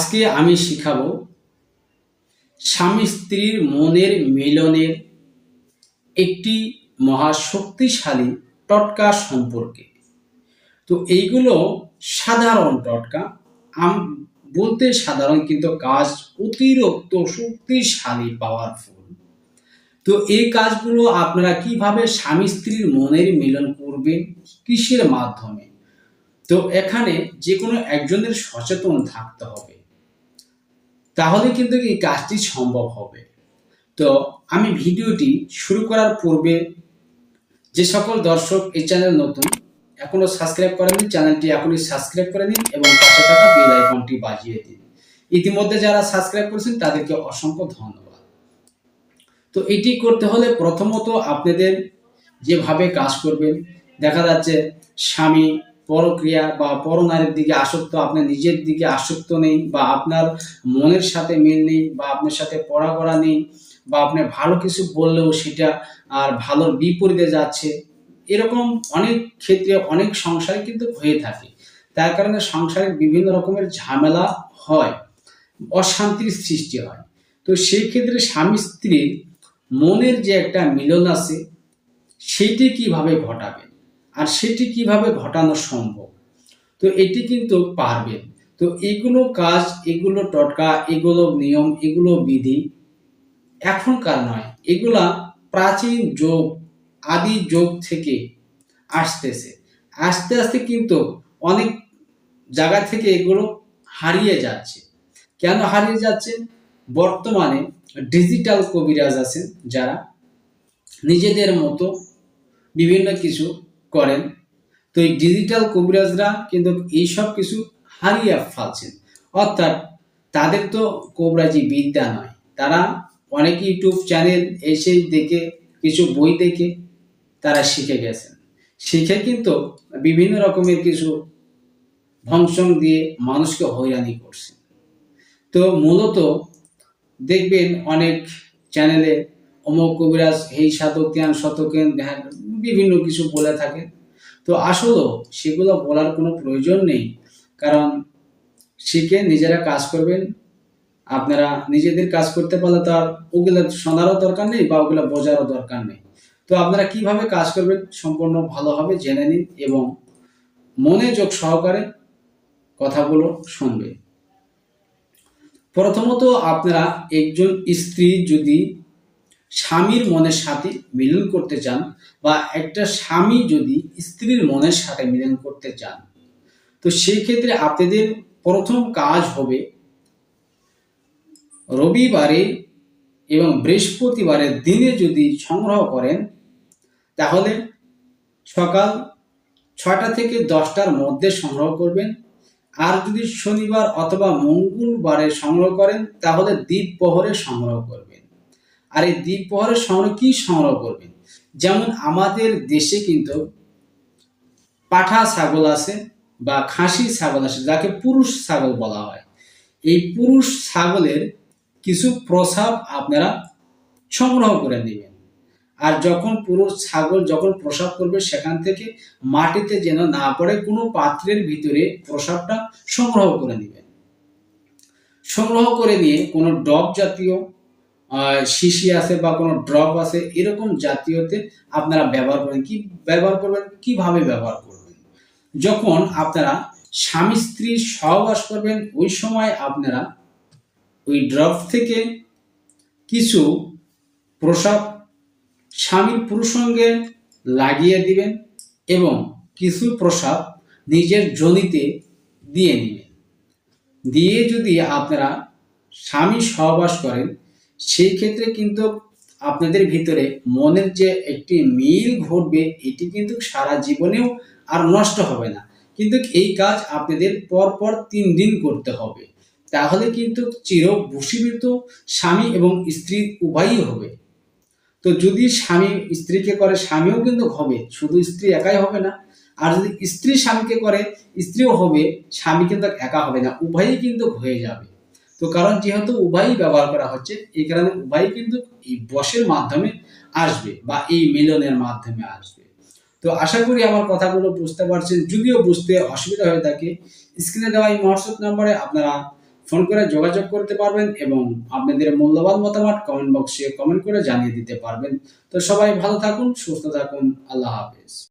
আজকে আমি শিখাবো স্বামী স্ত্রীর মনের মিলনের একটি মহাশক্তিশালী টটকা সম্পর্কে। তো এইগুলো সাধারণ টটকা। আম, বলতে সাধারণ কিন্তু কাজ অতিরিক্ত শক্তিশালী পাওয়ারফুল তো এই কাজগুলো আপনারা কীভাবে স্বামী স্ত্রীর মনের মিলন করবেন, কিসের মাধ্যমে? তো এখানে যে কোনো একজনের সচেতন থাকতে হবে। তাহলে কিন্তু এই কাজটি সম্ভব হবে। তো আমি ভিডিওটি শুরু করার পূর্বে যে সকল দর্শক এই চ্যানেল নতুন, এখনও সাবস্ক্রাইব করেনি চ্যানেলটি এখনই সাবস্ক্রাইব করে নিন এবং পাশে থাকা বেল আইকনটি বাজিয়ে দিন। ইতিমধ্যে যারা সাবস্ক্রাইব করেছেন তাদেরকে অসংখ্য ধন্যবাদ। তো এটি করতে হলে প্রথমত আপনাদের যেভাবে কাজ করবেন, দেখা যাচ্ছে স্বামী পরক্রিয়া বা পরনারীর দিকে আসক্ত আপনার নিজের দিকে আসক্ত নেই বা আপনার মনের সাথে মিল নেই বা আপনার সাথে পড়া করা নেই বা আপনি ভালো কিছু বললেও সেটা আর ভালোর বিপরীতে যাচ্ছে, এরকম অনেক ক্ষেত্রে অনেক সংসারে কিন্তু হয়ে থাকে। তার কারণে সংসারের বিভিন্ন রকমের ঝামেলা হয়, অশান্তির সৃষ্টি হয়। তো সেই ক্ষেত্রে স্বামী স্ত্রীর মনের যে একটা মিলন আছে সেটি কীভাবে ঘটাবেন? আর সেটি কীভাবে ঘটানো সম্ভব? তো এটি কিন্তু পারবেন তো এগুলো কাজ, এগুলো টটকা, এগুলো নিয়ম, এগুলো বিধি এখনকার নয়। এগুলা প্রাচীন যোগ, আদি যোগ থেকে আসতেছে। আস্তে আস্তে কিন্তু অনেক জায়গা থেকে এগুলো হারিয়ে যাচ্ছে। কেন হারিয়ে যাচ্ছে? বর্তমানে ডিজিটাল কবিরাজ আছেন যারা নিজেদের মতো বিভিন্ন কিছু করেন। তো এই ডিজিটাল কবিরাজরা কিন্তু এইসব কিছু হারিয়ে ফেলছেন। অর্থাৎ তাদের তো কবিরাজি বিদ্যা নয়। তারা অনেক ইউটিউব চ্যানেল এসে দেখে, কিছু বই দেখে তারা শিখে গেছেন। শিখে কিন্তু বিভিন্ন রকমের কিছু ফাংশন দিয়ে মানুষকে হয়রানি করছে তো মূলত দেখবেন অনেক চ্যানেলে অমুক কবিরাজ এই সাধক শতজ্ঞান ধ্যান, বিভিন্ন কিছু বলে থাকে। তো আসলেও সেগুলো বলার কোনো প্রয়োজন নেই, কারণ শিখে নিজেরা কাজ করবেন। আপনারা নিজেদের কাজ করতে পারলে তো আর ওগুলো শোনারও দরকার নেই বা ওগুলো বোঝারও দরকার নেই। তো আপনারা কীভাবে কাজ করবেন সম্পূর্ণ ভালোভাবে জেনে নিন এবং মনোযোগ সহকারে কথাগুলো শুনবেন। প্রথমত আপনারা একজন স্ত্রী যদি স্বামীর মনের সাথে মিলন করতে চান বা একটা স্বামী যদি স্ত্রীর মনের সাথে মিলন করতে চান। তো সেই ক্ষেত্রে আপনাদের প্রথম কাজ হবে রবিবারে এবং বৃহস্পতিবারের দিনে যদি সংগ্রহ করেন, তাহলে সকাল ছটা থেকে দশটার মধ্যে সংগ্রহ করবেন। আর যদি শনিবার অথবা মঙ্গলবারে সংগ্রহ করেন, তাহলে দ্বীপ প্রহরে সংগ্রহ করবেন। আর এই দ্বীপ প্রহরে সংগ্রহ কি সংগ্রহ করবেন যেমন আমাদের দেশে কিন্তু পাঠা ছাগল আছে বা খাসি ছাগল আছে, যাকে পুরুষ ছাগল বলা হয়। এই পুরুষ ছাগলের কিছু প্রসাব আপনারা সংগ্রহ করে নেবেন। আর যখন পুরুষ ছাগল যখন প্রসাব করবে, সেখান থেকে মাটিতে যেন না পড়ে, কোনো পাত্রের ভিতরে প্রসাবটা সংগ্রহ করে নেবেন। সংগ্রহ করে নিয়ে কোনো ডব জাতীয় শিশি আছে বা কোনো ড্রপ আছে, এরকম জাতীয়তে আপনারা ব্যবহার করেন কি ব্যবহার করবেন? কীভাবে ব্যবহার করবেন? যখন আপনারা স্বামী স্ত্রী সহবাস করবেন, ওই সময় আপনারা ওই ড্রপ থেকে কিছু প্রসাব স্বামীর পুরুষঙ্গে লাগিয়ে দিবেন এবং কিছু প্রসাব নিজের জনিতে দিয়ে নেবেন দিয়ে যদি আপনারা স্বামী সহবাস করেন সেই ক্ষেত্রে কিন্তু আপনাদের ভিতরে মনের যে একটি মিল ঘটবে, এটি কিন্তু সারা জীবনেও আর নষ্ট হবে না। কিন্তু এই কাজ আপনাদের পরপর তিন দিন করতে হবে। তাহলে কিন্তু চির ভূষীভূত স্বামী এবং স্ত্রী উভয়ই হবে। তো যদি স্বামী স্ত্রীকে করে, স্বামীও কিন্তু হবে, শুধু স্ত্রী একাই হবে না। আর যদি স্ত্রী স্বামীকে করে, স্ত্রীও হবে, স্বামী কিন্তু একা হবে না, উভয়ই কিন্তু হয়ে যাবে। তো কারণ যেহেতু উভয়ই ব্যবহার করা হচ্ছে, এই কারণে উভয়ই কিন্তু এই বসের মাধ্যমে আসবে বা এই মিলনের মাধ্যমে আসবে। তো আশা করি আমার কথাগুলো বুঝতে পারছেন। যদিও বুঝতে অসুবিধা হয়ে থাকে, স্ক্রিনে দেওয়া এই হোয়াটসঅ্যাপ নাম্বারে আপনারা ফোন করে যোগাযোগ করতে পারবেন এবং আপনাদের মূল্যবান মতামত কমেন্ট বক্সে কমেন্ট করে জানিয়ে দিতে পারবেন। তো সবাই ভালো থাকুন, সুস্থ থাকুন, আল্লাহ হাফেজ।